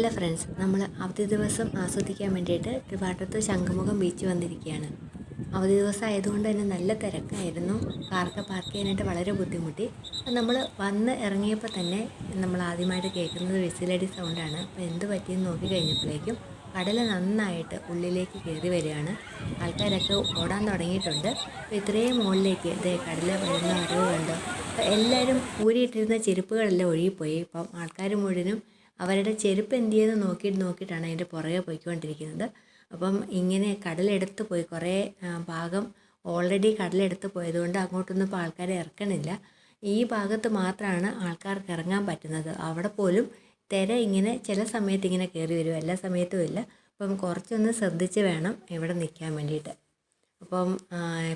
Hello friends നമ്മൾ അവധി ദിവസം ആസ്വദിക്കാൻ വേണ്ടിയിട്ട് ട്രിവാൻഡ്രത്ത് ശംഖുമുഖം ബീച്ച് വന്നിരിക്കുകയാണ്. അവധി ദിവസം ആയതുകൊണ്ട് തന്നെ നല്ല തിരക്കായിരുന്നു. കാർക്ക് പാർക്ക് ചെയ്യാനായിട്ട് വളരെ ബുദ്ധിമുട്ടി. നമ്മൾ വന്ന് ഇറങ്ങിയപ്പോൾ തന്നെ നമ്മൾ ആദ്യമായിട്ട് കേൾക്കുന്നത് വിസിലടി സൗണ്ടാണ് അപ്പോൾ എന്ത് പറ്റിയെന്ന് നോക്കി കഴിഞ്ഞപ്പോഴേക്കും കടൽ നന്നായിട്ട് ഉള്ളിലേക്ക് കയറി വരികയാണ്. ആൾക്കാരൊക്കെ ഓടാൻ തുടങ്ങിയിട്ടുണ്ട്. അപ്പോൾ ഇത്രയും മുകളിലേക്ക് ഇതേ കടൽ വരുന്ന അറിവ് കണ്ടോ. അപ്പോൾ എല്ലാവരും ഊരിയിട്ടിരുന്ന ചെരുപ്പുകളെല്ലാം ഒഴുകിപ്പോയി. ഇപ്പം ആൾക്കാർ മുഴുവനും അവരുടെ ചെരുപ്പ് എന്ത് ചെയ്യുന്നു നോക്കിയിട്ട് നോക്കിയിട്ടാണ് അതിന്റെ പുറകെ പോയിക്കൊണ്ടിരിക്കുന്നത്. അപ്പം ഇങ്ങനെ കടലെടുത്ത് പോയി കുറേ ഭാഗം ഓൾറെഡി കടലെടുത്ത് പോയതുകൊണ്ട് അങ്ങോട്ടൊന്നും ഇപ്പോൾ ആൾക്കാരെ ഇറക്കണില്ല. ഈ ഭാഗത്ത് മാത്രമാണ് ആൾക്കാർക്ക് ഇറങ്ങാൻ പറ്റുന്നത്. അവിടെ പോലും തിര ഇങ്ങനെ ചില സമയത്ത് ഇങ്ങനെ കയറി വരും എല്ലാ സമയത്തും ഇല്ല. അപ്പം കുറച്ചൊന്ന് ശ്രദ്ധിച്ച് വേണം ഇവിടെ നിൽക്കാൻ വേണ്ടിയിട്ട്. അപ്പം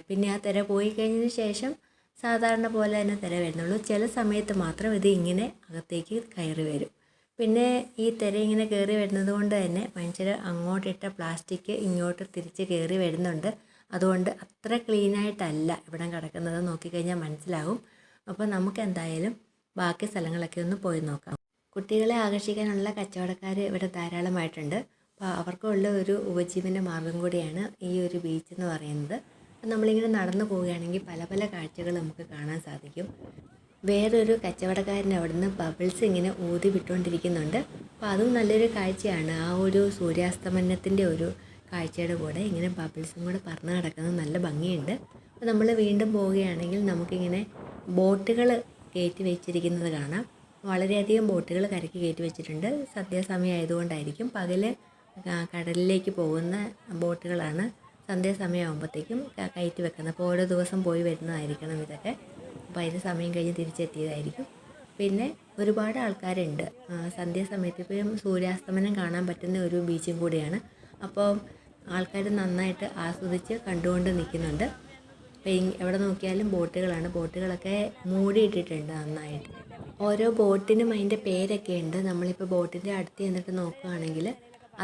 പിന്നെ ആ തിര പോയി കഴിഞ്ഞതിന് ശേഷം സാധാരണ പോലെ തന്നെ തിര വരുന്നുള്ളൂ. ചില സമയത്ത് മാത്രം ഇത് ഇങ്ങനെ അകത്തേക്ക് കയറി വരും. പിന്നെ ഈ തിര ഇങ്ങനെ കയറി വരുന്നത് കൊണ്ട് തന്നെ മനുഷ്യർ അങ്ങോട്ടിട്ട പ്ലാസ്റ്റിക് ഇങ്ങോട്ട് തിരിച്ച് കയറി വരുന്നുണ്ട്. അതുകൊണ്ട് അത്ര ക്ലീനായിട്ടല്ല ഇവിടെ കിടക്കുന്നത് നോക്കിക്കഴിഞ്ഞാൽ മനസ്സിലാവും. അപ്പോൾ നമുക്ക് എന്തായാലും ബാക്കി സ്ഥലങ്ങളൊക്കെ ഒന്ന് പോയി നോക്കാം. കുട്ടികളെ ആകർഷിക്കാനുള്ള കച്ചവടക്കാർ ഇവിടെ ധാരാളമായിട്ടുണ്ട്. അപ്പോൾ അവർക്കുള്ള ഒരു ഉപജീവന മാർഗം കൂടിയാണ് ഈ ഒരു ബീച്ച് എന്ന് പറയുന്നത്. നമ്മളിങ്ങനെ നടന്നു പോവുകയാണെങ്കിൽ പല പല കാഴ്ചകൾ നമുക്ക് കാണാൻ സാധിക്കും. വേറൊരു കച്ചവടക്കാരൻ അവിടുന്ന് ബബിൾസ് ഇങ്ങനെ ഊതി വിട്ടുകൊണ്ടിരിക്കുന്നുണ്ട് അപ്പോൾ അതും നല്ലൊരു കാഴ്ചയാണ്. ആ ഒരു സൂര്യാസ്തമനത്തിന്റെ ഒരു കാഴ്ചയുടെ കൂടെ ഇങ്ങനെ ബബിൾസും കൂടെ പറന്ന് നടക്കുന്നത് നല്ല ഭംഗിയുണ്ട്. അപ്പോൾ നമ്മൾ വീണ്ടും പോവുകയാണെങ്കിൽ നമുക്കിങ്ങനെ ബോട്ടുകൾ കയറ്റി വെച്ചിരിക്കുന്നത് കാണാം. വളരെയധികം ബോട്ടുകൾ കരയ്ക്ക് കയറ്റി വെച്ചിട്ടുണ്ട്. സന്ധ്യാസമയമായതുകൊണ്ടായിരിക്കും. പകൽ കടലിലേക്ക് പോകുന്ന ബോട്ടുകളാണ് സന്ധ്യാസമയമാകുമ്പോഴത്തേക്കും കയറ്റി വെക്കുന്നത്. അപ്പോൾ ഓരോ ദിവസം പോയി വരുന്നതായിരിക്കണം ഇതൊക്കെ. അപ്പോൾ അതിന് സമയം കഴിഞ്ഞ് തിരിച്ചെത്തിയതായിരിക്കും. പിന്നെ ഒരുപാട് ആൾക്കാരുണ്ട്. സന്ധ്യാസമയത്ത് ഇപ്പം സൂര്യാസ്തമനം കാണാൻ പറ്റുന്ന ഒരു ബീച്ചും കൂടിയാണ്. അപ്പോൾ ആൾക്കാർ നന്നായിട്ട് ആസ്വദിച്ച് കണ്ടുകൊണ്ട് നിൽക്കുന്നുണ്ട്. അപ്പം എവിടെ നോക്കിയാലും ബോട്ടുകളാണ്. ബോട്ടുകളൊക്കെ മൂടിയിട്ടിട്ടുണ്ട് നന്നായിട്ട്. ഓരോ ബോട്ടിനും അതിന്റെ പേരൊക്കെ ഉണ്ട്. നമ്മളിപ്പോൾ ബോട്ടിന്റെ അടുത്ത് ചെന്നിട്ട് നോക്കുകയാണെങ്കിൽ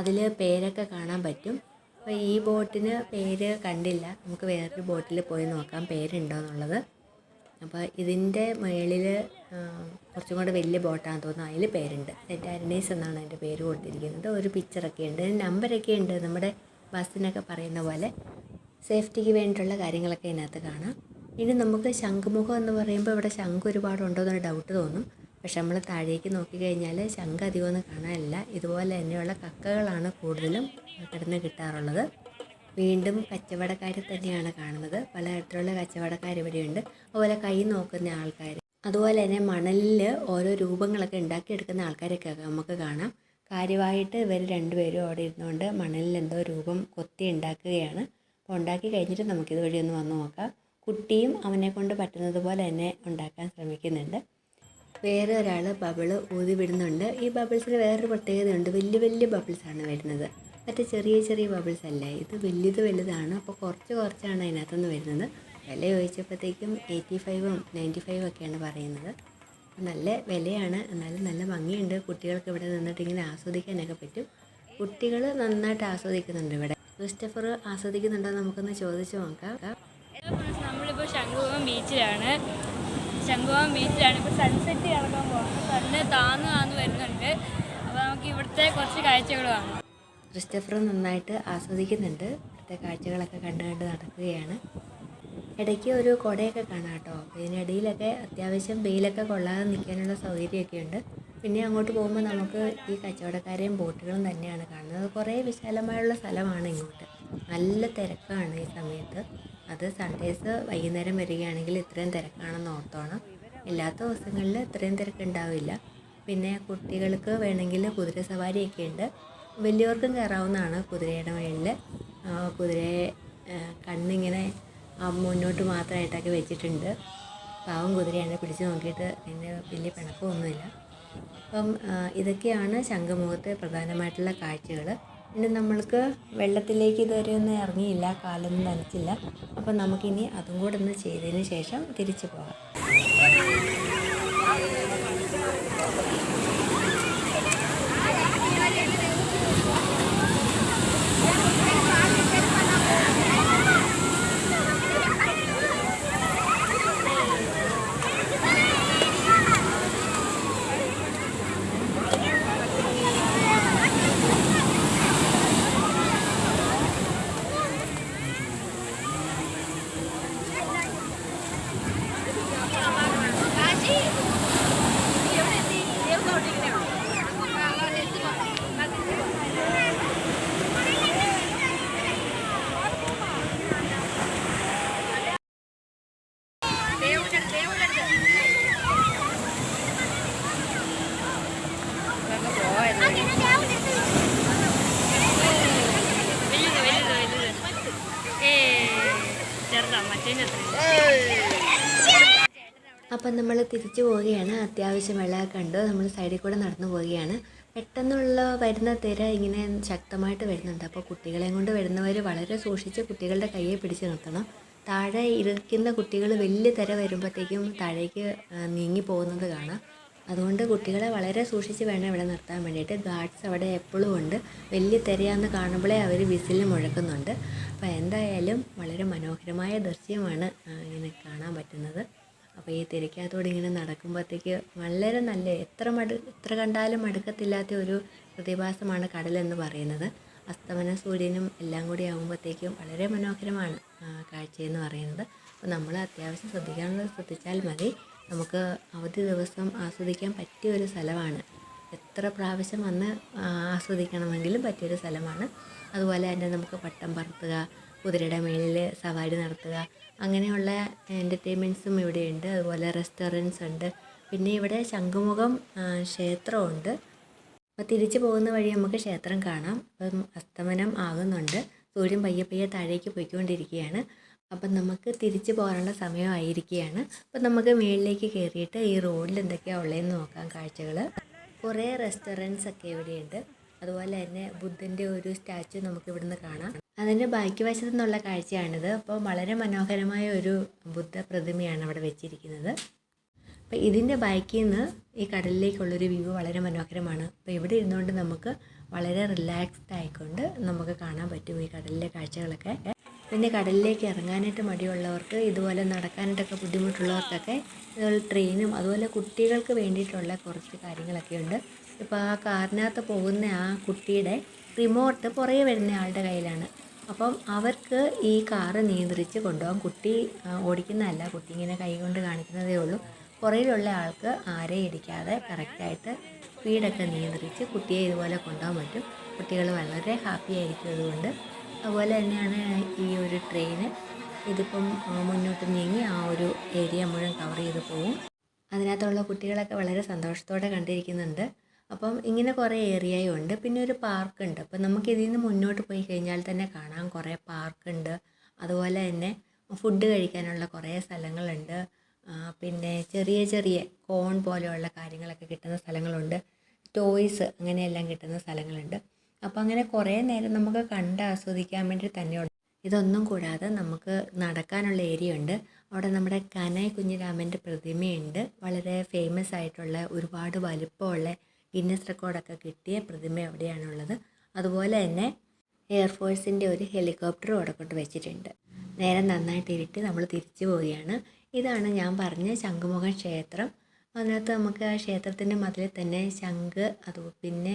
അതിൽ പേരൊക്കെ കാണാൻ പറ്റും. അപ്പോൾ ഈ ബോട്ടിന് പേര് കണ്ടില്ല. നമുക്ക് വേറൊരു ബോട്ടിൽ പോയി നോക്കാം. പേരുണ്ടോ എന്നുള്ളത്. അപ്പോൾ ഇതിന്റെ മുകളിൽ കുറച്ചും കൂടെ വലിയ ബോട്ടാണെന്ന് തോന്നുന്നു. അതിൽ പേരുണ്ട്. സെന്റ് ആന്റണീസ് എന്നാണ് അതിന്റെ പേര് കൊടുത്തിരിക്കുന്നത്. ഒരു പിക്ചറൊക്കെ ഉണ്ട്. നമ്പരൊക്കെ ഉണ്ട്. നമ്മുടെ ബസ്സിനൊക്കെ പറയുന്ന പോലെ. സേഫ്റ്റിക്ക് വേണ്ടിയിട്ടുള്ള കാര്യങ്ങളൊക്കെ ഇതിനകത്ത് കാണാം. ഇനി നമുക്ക് ശംഖുമുഖം എന്ന് പറയുമ്പോൾ ഇവിടെ ശംഖ് ഒരുപാട് ഉണ്ടോ എന്നൊരു ഡൗട്ട് തോന്നും. പക്ഷെ നമ്മൾ താഴേക്ക് നോക്കിക്കഴിഞ്ഞാൽ ശംഖ് അധികമൊന്നും കാണാനില്ല. ഇതുപോലെ തന്നെയുള്ള കക്കകളാണ് കൂടുതലും കിടന്ന് കിട്ടാറുള്ളത്. വീണ്ടും കച്ചവടക്കാരെ തന്നെയാണ് കാണുന്നത്. പലതരത്തിലുള്ള കച്ചവടക്കാർ ഇവിടെയുണ്ട്. അതുപോലെ കൈ നോക്കുന്ന ആൾക്കാർ അതുപോലെ തന്നെ മണലിൽ ഓരോ രൂപങ്ങളൊക്കെ ഉണ്ടാക്കിയെടുക്കുന്ന ആൾക്കാരൊക്കെ നമുക്ക് കാണാം. കാര്യമായിട്ട് ഇവർ രണ്ടുപേരും അവിടെ ഇരുന്നുകൊണ്ട് മണലിൽ എന്തോ രൂപം കൊത്തി ഉണ്ടാക്കുകയാണ്. അപ്പോൾ ഉണ്ടാക്കി കഴിഞ്ഞിട്ട് നമുക്കിത് വഴി ഒന്ന് വന്ന് നോക്കാം. കുട്ടിയും അവനെ കൊണ്ട് പറ്റുന്നത് പോലെ തന്നെ ഉണ്ടാക്കാൻ ശ്രമിക്കുന്നുണ്ട്. വേറെ ഒരാൾ ബബിൾ ഊതി വിടുന്നുണ്ട്. ഈ ബബിൾസിന് വേറൊരു പ്രത്യേകതയുണ്ട്. വലിയ വലിയ ബബിൾസാണ് വരുന്നത്. മറ്റേ ചെറിയ ചെറിയ ബബിൾസ് അല്ല? ഇത് വലുത് വലുതാണ്. അപ്പോൾ കുറച്ച് കുറച്ചാണ് അതിനകത്തുനിന്ന് വരുന്നത്. വില ചോദിച്ചപ്പോഴത്തേക്കും എയ്റ്റി ഫൈവും നയന്റി ഫൈവും ഒക്കെയാണ് പറയുന്നത്. നല്ല വിലയാണ്. എന്നാലും നല്ല ഭംഗിയുണ്ട്. കുട്ടികൾക്ക് ഇവിടെ നിന്നിട്ട് ഇങ്ങനെ ആസ്വദിക്കാനൊക്കെ പറ്റും. കുട്ടികൾ നന്നായിട്ട് ആസ്വദിക്കുന്നുണ്ട് ഇവിടെ. ക്രിസ്റ്റഫർ ആസ്വദിക്കുന്നുണ്ടോ നമുക്കൊന്ന് ചോദിച്ചു നോക്കാം. നമ്മളിപ്പോൾ ശംഖുവം ബീച്ചിലാണ്. ശംഖുവം ബീച്ചിലാണ്. ഇപ്പോൾ സൺസെറ്റ് ഇറങ്ങാൻ പോകുന്നത് സണ്ണ് താന്ന് താന്ന് വരുന്നുണ്ട്. അപ്പോൾ നമുക്ക് ഇവിടുത്തെ കുറച്ച് കാഴ്ചകൾ കാണാം. ക്രിസ്റ്റഫർ നന്നായിട്ട് ആസ്വദിക്കുന്നുണ്ട്. ഇവിടുത്തെ കാഴ്ചകളൊക്കെ കണ്ട് കണ്ട് നടക്കുകയാണ്. ഇടയ്ക്ക് ഒരു കുടയൊക്കെ കാണാം കേട്ടോ. അപ്പോൾ ഇതിനിടയിലൊക്കെ അത്യാവശ്യം വെയിലൊക്കെ കൊള്ളാതെ നിൽക്കാനുള്ള സൗകര്യമൊക്കെ ഉണ്ട് പിന്നെ അങ്ങോട്ട് പോകുമ്പോൾ നമുക്ക് ഈ കച്ചവടക്കാരെയും ബോട്ടുകളും തന്നെയാണ് കാണുന്നത്. കുറേ വിശാലമായുള്ള സ്ഥലമാണ് ഇങ്ങോട്ട്. നല്ല തിരക്കാണ് ഈ സമയത്ത്. അത് സൺഡേസ് വൈകുന്നേരം വരികയാണെങ്കിൽ ഇത്രയും തിരക്കാണെന്ന് ഓർത്തോണം. ഇല്ലാത്ത ദിവസങ്ങളിൽ ഇത്രയും തിരക്കുണ്ടാവില്ല. പിന്നെ കുട്ടികൾക്ക് വേണമെങ്കിൽ കുതിര സവാരിയൊക്കെ ഉണ്ട്. വലിയവർക്കും കയറാവുന്നതാണ് കുതിരയുടെ മുകളിൽ കുതിരയെ കണ്ണിങ്ങനെ മുന്നോട്ട് മാത്രമായിട്ടൊക്കെ വെച്ചിട്ടുണ്ട്. പാവം കുതിരയാണ് പിടിച്ച് നോക്കിയിട്ട് അതിന് വലിയ പിണക്കമൊന്നുമില്ല. അപ്പം ഇതൊക്കെയാണ് ശംഖുമുഖത്തെ പ്രധാനമായിട്ടുള്ള കാഴ്ചകൾ പിന്നെ നമ്മൾക്ക് വെള്ളത്തിലേക്ക് ഇതുവരെ ഒന്നും ഇറങ്ങിയില്ല കാലൊന്നും നനച്ചില്ല. അപ്പം നമുക്കിനി അതും കൂടെ ഒന്ന് ചെയ്തതിന് ശേഷം തിരിച്ചു പോകാം. അപ്പം നമ്മൾ തിരിച്ചു പോവുകയാണ്. അത്യാവശ്യം വെള്ളം കണ്ടു നമ്മൾ സൈഡിൽ കൂടെ നടന്നു പോവുകയാണ്. പെട്ടെന്നുള്ള വരുന്ന തിര ഇങ്ങനെ ശക്തമായിട്ട് വരുന്നുണ്ട്. അപ്പോൾ കുട്ടികളെയും കൊണ്ട് വരുന്നവർ വളരെ സൂക്ഷിച്ച് കുട്ടികളുടെ കയ്യെ പിടിച്ച് നിർത്തണം. താഴെ ഇരിക്കുന്ന കുട്ടികൾ വലിയ തിര വരുമ്പോഴത്തേക്കും താഴേക്ക് നീങ്ങി പോകുന്നത് കാണാം. അതുകൊണ്ട് കുട്ടികളെ വളരെ സൂക്ഷിച്ച് വേണം ഇവിടെ നിർത്താൻ വേണ്ടിയിട്ട്. ഗാർഡ്സ് അവിടെ എപ്പോഴും ഉണ്ട്. വലിയ തിരയാന്ന് കാണുമ്പോഴേ അവർ വിസിൽ മുഴക്കുന്നുണ്ട്. അപ്പോൾ എന്തായാലും വളരെ മനോഹരമായ ദൃശ്യമാണ് ഇങ്ങനെ കാണാൻ പറ്റുന്നത്. അപ്പോൾ ഈ തിരക്കകത്തോടെ ഇങ്ങനെ നടക്കുമ്പോഴത്തേക്ക് വളരെ നല്ല എത്ര മടു എത്ര കണ്ടാലും മടുക്കത്തില്ലാത്ത ഒരു പ്രതിഭാസമാണ് കടലെന്ന് പറയുന്നത്. അസ്തമന സൂര്യനും എല്ലാം കൂടി ആകുമ്പോഴത്തേക്കും വളരെ മനോഹരമാണ് കാഴ്ചയെന്ന് പറയുന്നത്. അപ്പോൾ നമ്മൾ അത്യാവശ്യം ശ്രദ്ധിക്കാനുള്ളത് ശ്രദ്ധിച്ചാൽ മതി. നമുക്ക് അവധി ദിവസം ആസ്വദിക്കാൻ പറ്റിയ ഒരു സ്ഥലമാണ്. എത്ര പ്രാവശ്യം വന്ന് ആസ്വദിക്കണമെങ്കിലും പറ്റിയൊരു സ്ഥലമാണ്. അതുപോലെ തന്നെ നമുക്ക് പട്ടം പറത്തുക കുതിരയുടെ മേളിൽ സവാരി നടത്തുക അങ്ങനെയുള്ള എന്റർടൈൻമെന്റ്സും ഇവിടെയുണ്ട്. അതുപോലെ റെസ്റ്റോറന്റ്സ് ഉണ്ട്. പിന്നെ ഇവിടെ ശംഖുമുഖം ക്ഷേത്രമുണ്ട്. അപ്പോൾ തിരിച്ചു പോകുന്ന വഴി നമുക്ക് ക്ഷേത്രം കാണാം. അപ്പം അസ്തമനം ആകുന്നുണ്ട്. സൂര്യൻ പയ്യെ പയ്യെ താഴേക്ക് പോയിക്കൊണ്ടിരിക്കുകയാണ്. അപ്പം നമുക്ക് തിരിച്ചു പോകാനുള്ള സമയമായിരിക്കുകയാണ്. അപ്പം നമുക്ക് മുകളിലേക്ക് കയറിയിട്ട് ഈ റോഡിൽ എന്തൊക്കെയാണ് ഉള്ളതെന്ന് നോക്കാം കാഴ്ചകൾ കുറേ റെസ്റ്റോറന്റ്സ് ഒക്കെ ഇവിടെയുണ്ട്. അതുപോലെ തന്നെ ബുദ്ധന്റെ ഒരു സ്റ്റാച്ചു നമുക്ക് ഇവിടെ നിന്ന് കാണാം. അതിന്റെ ബാക്കി വശത്തു നിന്നുള്ള കാഴ്ചയാണിത്. അപ്പോൾ വളരെ മനോഹരമായ ഒരു ബുദ്ധ പ്രതിമയാണ് അവിടെ വെച്ചിരിക്കുന്നത്. അപ്പോൾ ഇതിന്റെ ബാക്കിൽ നിന്ന് ഈ കടലിലേക്കുള്ളൊരു വ്യൂ വളരെ മനോഹരമാണ്. അപ്പോൾ ഇവിടെ ഇരുന്നുകൊണ്ട് നമുക്ക് വളരെ റിലാക്സ്ഡ് ആയിക്കൊണ്ട് നമുക്ക് കാണാൻ പറ്റും ഈ കടലിലെ കാഴ്ചകളൊക്കെ. പിന്നെ കടലിലേക്ക് ഇറങ്ങാനായിട്ട് മടിയുള്ളവർക്ക് ഇതുപോലെ നടക്കാനായിട്ടൊക്കെ ബുദ്ധിമുട്ടുള്ളവർക്കൊക്കെ ഇതുപോലെ ട്രെയിനും അതുപോലെ കുട്ടികൾക്ക് വേണ്ടിയിട്ടുള്ള കുറച്ച് കാര്യങ്ങളൊക്കെ ഉണ്ട്. ഇപ്പോൾ ആ കാറിനകത്ത് പോകുന്ന ആ കുട്ടിയുടെ റിമോട്ട് പുറകെ വരുന്ന ആളുടെ കയ്യിലാണ്. അപ്പം അവർക്ക് ഈ കാറ് നിയന്ത്രിച്ച് കൊണ്ടുപോകാം. കുട്ടി ഓടിക്കുന്നതല്ല കുട്ടി ഇങ്ങനെ കൈ കൊണ്ട് കാണിക്കുന്നതേ ഉള്ളൂ. പുറയിലുള്ള ആൾക്ക് ആരെയും ഇടിക്കാതെ കറക്റ്റായിട്ട് സ്പീഡൊക്കെ നിയന്ത്രിച്ച് കുട്ടിയെ ഇതുപോലെ കൊണ്ടുപോകാൻ പറ്റും. കുട്ടികൾ വളരെ ഹാപ്പി ആയിരിക്കും അതുകൊണ്ട്. അതുപോലെ തന്നെയാണ് ഈ ഒരു ട്രെയിൻ ഇതിപ്പം മുന്നോട്ട് നീങ്ങി ആ ഒരു ഏരിയ മുഴുവൻ കവർ ചെയ്ത് പോവും. അതിനകത്തുള്ള കുട്ടികളൊക്കെ വളരെ സന്തോഷത്തോടെ കണ്ടിരിക്കുന്നുണ്ട്. അപ്പം ഇങ്ങനെ കുറേ ഏരിയയും ഉണ്ട്. പിന്നെ ഒരു പാർക്കുണ്ട്. അപ്പം നമുക്ക് ഇതിൽ നിന്ന് മുന്നോട്ട് പോയി കഴിഞ്ഞാൽ തന്നെ കാണാം. കുറേ പാർക്കുണ്ട്. അതുപോലെ തന്നെ ഫുഡ് കഴിക്കാനുള്ള കുറേ സ്ഥലങ്ങളുണ്ട്. പിന്നെ ചെറിയ ചെറിയ കോൺ പോലെയുള്ള കാര്യങ്ങളൊക്കെ കിട്ടുന്ന സ്ഥലങ്ങളുണ്ട്. ടോയ്സ് അങ്ങനെയെല്ലാം കിട്ടുന്ന സ്ഥലങ്ങളുണ്ട്. അപ്പോൾ അങ്ങനെ കുറേ നേരം നമുക്ക് കണ്ട് ആസ്വദിക്കാൻ വേണ്ടി തന്നെയുണ്ട് ഇതൊന്നും കൂടാതെ നമുക്ക് നടക്കാനുള്ള ഏരിയ ഉണ്ട്. അവിടെ നമ്മുടെ കനായ് കുഞ്ഞിരാമന്റെ പ്രതിമയുണ്ട്. വളരെ ഫേമസ് ആയിട്ടുള്ള ഒരുപാട് വലിപ്പമുള്ള ഗിന്നസ് റെക്കോർഡൊക്കെ കിട്ടിയ പ്രതിമ അവിടെയാണുള്ളത്. അതുപോലെ തന്നെ എയർഫോഴ്സിന്റെ ഒരു ഹെലികോപ്റ്ററും അവിടെ കൊണ്ട് വെച്ചിട്ടുണ്ട്. നേരെ നന്നായിട്ട് ഇരുട്ടി നമ്മൾ തിരിച്ചു പോവുകയാണ്. ഇതാണ് ഞാൻ പറഞ്ഞ ശംഖുമുഖം ക്ഷേത്രം. അതിനകത്ത് നമുക്ക് ആ ക്ഷേത്രത്തിന്റെ മതിലിൽ തന്നെ ശംഖ് അത് പിന്നെ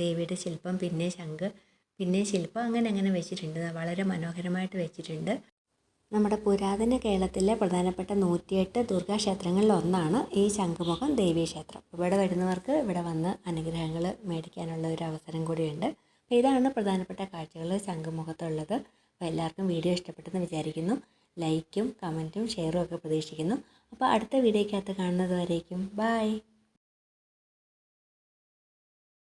ദേവിയുടെ ശില്പം പിന്നെ ശംഖ് പിന്നെ ശില്പം അങ്ങനെ അങ്ങനെ വെച്ചിട്ടുണ്ട്. വളരെ മനോഹരമായിട്ട് വെച്ചിട്ടുണ്ട്. നമ്മുടെ പുരാതന കേരളത്തിലെ പ്രധാനപ്പെട്ട നൂറ്റിയെട്ട് ദുർഗാക്ഷേത്രങ്ങളിൽ ഒന്നാണ് ഈ ശംഖുമുഖം ദേവീക്ഷേത്രം. ഇവിടെ വരുന്നവർക്ക് ഇവിടെ വന്ന് അനുഗ്രഹങ്ങൾ മേടിക്കാനുള്ള ഒരു അവസരം കൂടിയുണ്ട്. അപ്പോൾ ഇതാണ് പ്രധാനപ്പെട്ട കാഴ്ചകൾ ശംഖുമുഖത്തുള്ളത്. അപ്പോൾ എല്ലാവർക്കും വീഡിയോ ഇഷ്ടപ്പെട്ടെന്ന് വിചാരിക്കുന്നു. ലൈക്കും കമന്റും ഷെയറും ഒക്കെ പ്രതീക്ഷിക്കുന്നു. അപ്പോൾ അടുത്ത വീഡിയോയ്ക്കകത്ത് കാണുന്നത് വരേക്കും. ബായ്